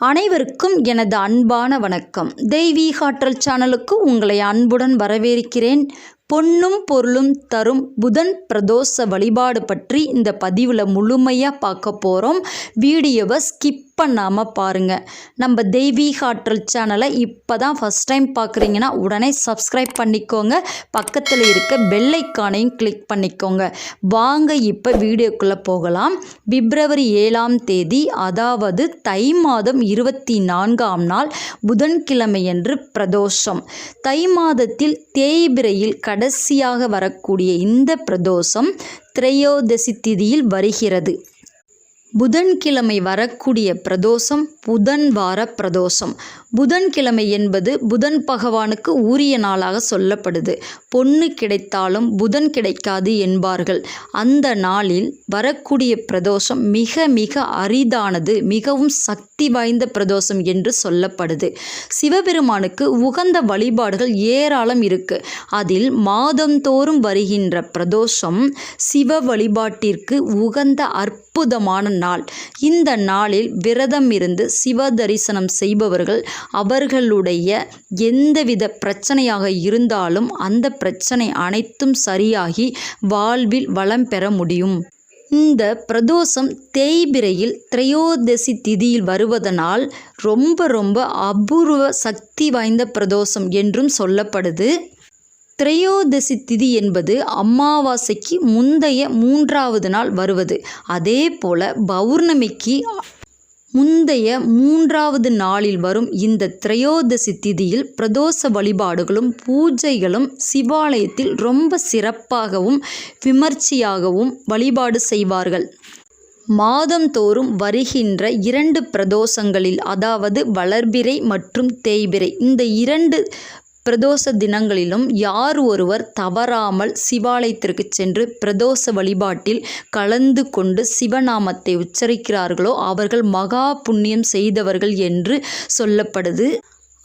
அனைவருக்கும் எனது அன்பான வணக்கம். தெய்வீகாற்றல் சேனலுக்கு உங்களை அன்புடன் வரவேற்கிறேன். பொன்னும் பொருளும் தரும் புதன் பிரதோஷ வழிபாடு பற்றி இந்த பதிவில் முழுமையாக பார்க்க போகிறோம் வீடியோவை ஸ்கிப் பண்ணாமல் பாருங்கள் நம்ம தெய்வீக ஆற்றல் சேனலை இப்போ தான் ஃபஸ்ட் டைம் பார்க்குறீங்கன்னா உடனே சப்ஸ்கிரைப் பண்ணிக்கோங்க. பக்கத்தில் இருக்க பெல்லைக்கானையும் கிளிக் பண்ணிக்கோங்க. வாங்க இப்போ வீடியோக்குள்ளே போகலாம். பிப்ரவரி ஏழாம் தேதி அதாவது தை மாதம் இருபத்தி நான்காம் நாள் புதன்கிழமையன்று பிரதோஷம். தை மாதத்தில் தேய்பிரையில் கடைசியாக வரக்கூடிய இந்த பிரதோஷம் திரையோதசி திதியில் வருகிறது. புதன்கிழமை வரக்கூடிய பிரதோஷம் புதன் வார பிரதோஷம். புதன்கிழமை என்பது புதன் பகவானுக்கு உரிய நாளாக சொல்லப்படுது. பொண்ணு கிடைத்தாலும் புதன் கிடைக்காது என்பார்கள். அந்த நாளில் வரக்கூடிய பிரதோஷம் மிக மிக அரிதானது மிகவும் சக்தி வாய்ந்த பிரதோஷம் என்று சொல்லப்படுது. சிவபெருமானுக்கு உகந்த வழிபாடுகள் ஏராளம் இருக்கு. அதில் மாதந்தோறும் வருகின்ற பிரதோஷம் சிவ வழிபாட்டிற்கு உகந்த அற்புதமான நாள் இந்த நாளில் விரதம் இருந்து சிவ தரிசனம் செய்பவர்கள் அவர்களுடைய எந்தவித பிரச்சனையாக இருந்தாலும் அந்த பிரச்சனை அனைத்தும் சரியாகி வாழ்வில் வளம் பெற முடியும். இந்த பிரதோஷம் தேய்பிரையில் திரையோதசி திதியில் வருவதனால் ரொம்ப ரொம்ப அபூர்வ சக்தி வாய்ந்த பிரதோஷம் என்றும் சொல்லப்படுது. திரையோதசி திதி என்பது அமாவாசைக்கு முந்தைய மூன்றாவது நாள் வருவது. அதே போல பௌர்ணமிக்கு முந்தைய மூன்றாவது நாளில் வரும் இந்த திரையோதசி திதியில் பிரதோஷ வழிபாடுகளும் பூஜைகளும் சிவாலயத்தில் ரொம்ப சிறப்பாகவும் விமர்சையாகவும் வழிபாடு செய்வார்கள். மாதந்தோறும் வருகின்ற இரண்டு பிரதோஷங்களில் அதாவது வளர்பிறை மற்றும் தேய்பிறை இந்த இரண்டு பிரதோஷ தினங்களிலும் யார் ஒருவர் தவறாமல் சிவாலயத்திற்கு சென்று பிரதோஷ வழிபாட்டில் கலந்து கொண்டு சிவநாமத்தை உச்சரிக்கிறார்களோ அவர்கள் மகா புண்ணியம் செய்தவர்கள் என்று சொல்லப்படுது.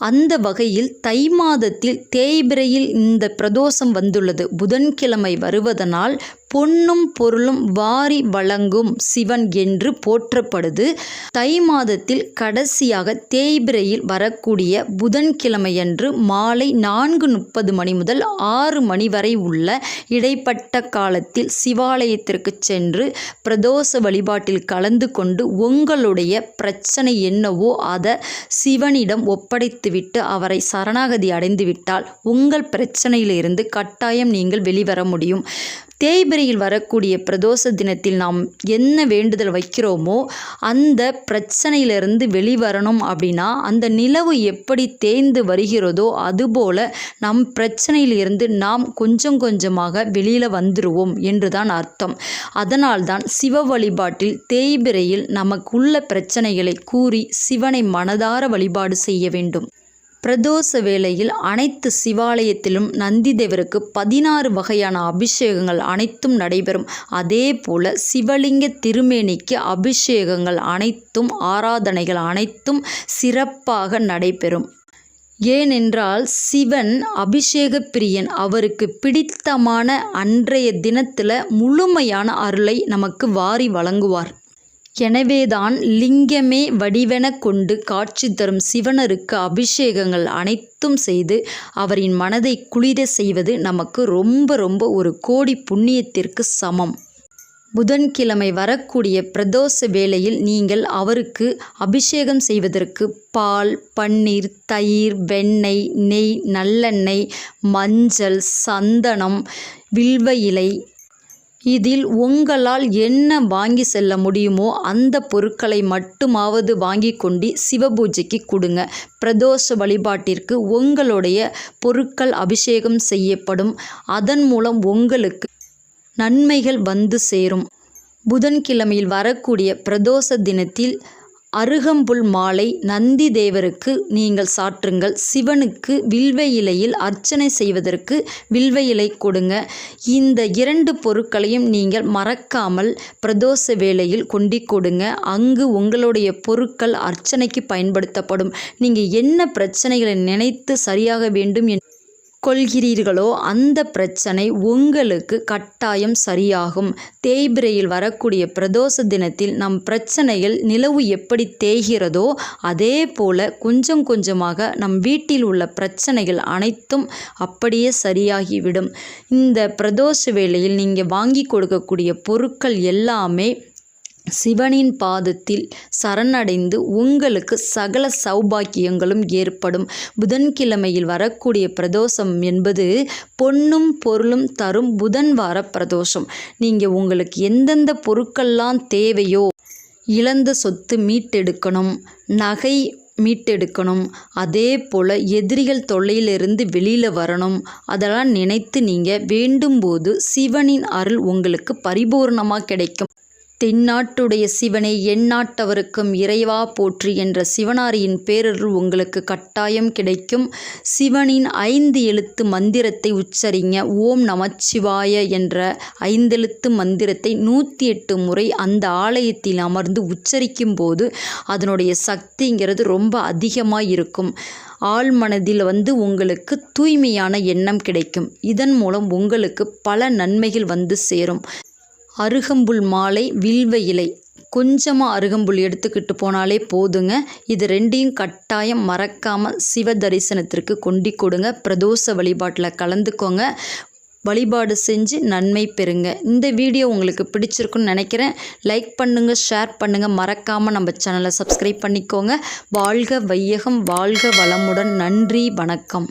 அந்த வகையில் தை மாதத்தில் தேய்பிரையில் இந்த பிரதோஷம் வந்துள்ளது. புதன்கிழமை வருவதனால் பொன்னும் பொருளும் வாரி வழங்கும் சிவன் என்று போற்றப்படுது. தை மாதத்தில் கடைசியாக தேய்பிரையில் வரக்கூடிய புதன்கிழமையன்று மாலை நான்கு முப்பது மணி முதல் ஆறு மணி வரை உள்ள இடைப்பட்ட காலத்தில் சிவாலயத்திற்கு சென்று பிரதோஷ வழிபாட்டில் கலந்து கொண்டு உங்களுடைய பிரச்சனை என்னவோ அதை சிவனிடம் ஒப்படைத்துவிட்டு அவரை சரணாகதி அடைந்துவிட்டால் உங்கள் பிரச்சனையிலிருந்து கட்டாயம் நீங்கள் வெளிவர முடியும். தேய்பிரையில் வரக்கூடிய பிரதோஷ தினத்தில் நாம் என்ன வேண்டுதல் வைக்கிறோமோ அந்த பிரச்சனையிலிருந்து வெளிவரணும் அப்படின்னா அந்த நிலவு எப்படி தேய்ந்து வருகிறதோ அதுபோல நம் பிரச்சனையிலிருந்து நாம் கொஞ்சம் கொஞ்சமாக வெளியில் வந்துடுவோம் என்றுதான் அர்த்தம். அதனால்தான் சிவ வழிபாட்டில் தேய்பிரையில் நமக்குள்ள பிரச்சனைகளை கூறி சிவனை மனதார வழிபாடு செய்ய வேண்டும். பிரதோஷ வேளையில் அனைத்து சிவாலயத்திலும் நந்தி தேவருக்கு பதினாறு வகையான அபிஷேகங்கள் அனைத்தும் நடைபெறும். அதே போல சிவலிங்க திருமேனிக்கு அபிஷேகங்கள் அனைத்தும் ஆராதனைகள் அனைத்தும் சிறப்பாக நடைபெறும். ஏனென்றால் சிவன் அபிஷேக பிரியன் அவருக்கு பிடித்தமான அன்றைய தினத்தில் முழுமையான அருளை நமக்கு வாரி வழங்குவார். எனவேதான் லிங்கமே வடிவென கொண்டு காட்சி தரும் சிவனருக்கு அபிஷேகங்கள் அனைத்தும் செய்து அவரின் மனதை குளிர செய்வது நமக்கு ரொம்ப ரொம்ப ஒரு கோடி புண்ணியத்திற்கு சமம். புதன்கிழமை வரக்கூடிய பிரதோஷ வேளையில் நீங்கள் அவருக்கு அபிஷேகம் செய்வதற்கு பால் பன்னீர் தயிர் வெண்ணெய் நெய் நல்லெண்ணெய் மஞ்சள் சந்தனம் வில்வ இலை இதில் உங்களால் என்ன வாங்கி செல்ல முடியுமோ அந்த பொருட்களை மட்டுமாவது வாங்கி கொண்டு சிவபூஜைக்கு கொடுங்க. பிரதோஷ வழிபாட்டிற்கு உங்களுடைய பொருட்கள் அபிஷேகம் செய்யப்படும். அதன் மூலம் உங்களுக்கு நன்மைகள் வந்து சேரும். புதன்கிழமையில் வரக்கூடிய பிரதோஷ தினத்தில் அருகம்புல் மாலை நந்தி தேவருக்கு நீங்கள் சாற்றுங்கள். சிவனுக்கு வில்வ இலையில் அர்ச்சனை செய்வதற்கு வில்வ இலை கொடுங்க. இந்த இரண்டு பொருட்களையும் நீங்கள் மறக்காமல் பிரதோஷ வேளையில் கொண்டி கொடுங்க. அங்கு உங்களுடைய பொருட்கள் அர்ச்சனைக்கு பயன்படுத்தப்படும். நீங்கள் என்ன பிரச்சனைகளை நினைத்து சரியாக வேண்டும் கொள்கிறீர்களோ அந்த பிரச்சனை உங்களுக்கு கட்டாயம் சரியாகும். தேய்பிரையில் வரக்கூடிய பிரதோஷ தினத்தில் நம் பிரச்சனைகள் நிலவு எப்படி தேய்கிறதோ அதே போல கொஞ்சம் கொஞ்சமாக நம் வீட்டில் உள்ள பிரச்சனைகள் அனைத்தும் அப்படியே சரியாகிவிடும். இந்த பிரதோஷ வேளையில் நீங்கள் வாங்கி கொடுக்கக்கூடிய பொருட்கள் எல்லாமே சிவனின் பாதத்தில் சரணடைந்து உங்களுக்கு சகல சௌபாக்கியங்களும் ஏற்படும். புதன்கிழமையில் வரக்கூடிய பிரதோஷம் என்பது பொன்னும் பொருளும் தரும் புதன் வார பிரதோஷம். நீங்கள் உங்களுக்கு எந்தெந்த பொருட்கள்லாம் தேவையோ இழந்த சொத்து மீட்டெடுக்கணும் நகை மீட்டெடுக்கணும் அதே போல் எதிரிகள் தொல்லையிலிருந்து வெளியில் வரணும் அதெல்லாம் நினைத்து நீங்கள் வேண்டும்போது சிவனின் அருள் உங்களுக்கு பரிபூர்ணமாக கிடைக்கும். தென்னாட்டுடைய சிவனை எந்நாட்டவருக்கும் இறைவா போற்றி என்ற சிவனாரியின் பேரருள் உங்களுக்கு கட்டாயம் கிடைக்கும். சிவனின் ஐந்து எழுத்து மந்திரத்தை உச்சரிங்க. ஓம் நமச்சிவாய என்ற ஐந்தெழுத்து மந்திரத்தை நூற்றி எட்டு முறை அந்த ஆலயத்தில் அமர்ந்து உச்சரிக்கும் போது அதனுடைய சக்திங்கிறது ரொம்ப அதிகமாக இருக்கும். ஆள் மனதில் வந்து உங்களுக்கு தூய்மையான எண்ணம் கிடைக்கும். இதன் மூலம் உங்களுக்கு பல நன்மைகள் வந்து சேரும். அருகம்புல் மாலை வில்வ இலை. கொஞ்சமாக அருகம்புல் எடுத்துக்கிட்டு போனாலே போதுங்க. இது ரெண்டையும் கட்டாயம் மறக்காமல் சிவ தரிசனத்திற்கு கொண்டு கொடுங்க. பிரதோஷ வழிபாட்டில் கலந்துக்கோங்க. வழிபாடு செஞ்சு நன்மை பெறுங்க. இந்த வீடியோ உங்களுக்கு பிடிச்சிருக்குன்னு நினைக்கிறேன். லைக் பண்ணுங்கள் ஷேர் பண்ணுங்கள் மறக்காமல் நம்ம சேனலை சப்ஸ்கிரைப் பண்ணிக்கோங்க. வாழ்க வையகம் வாழ்க வளமுடன். நன்றி வணக்கம்.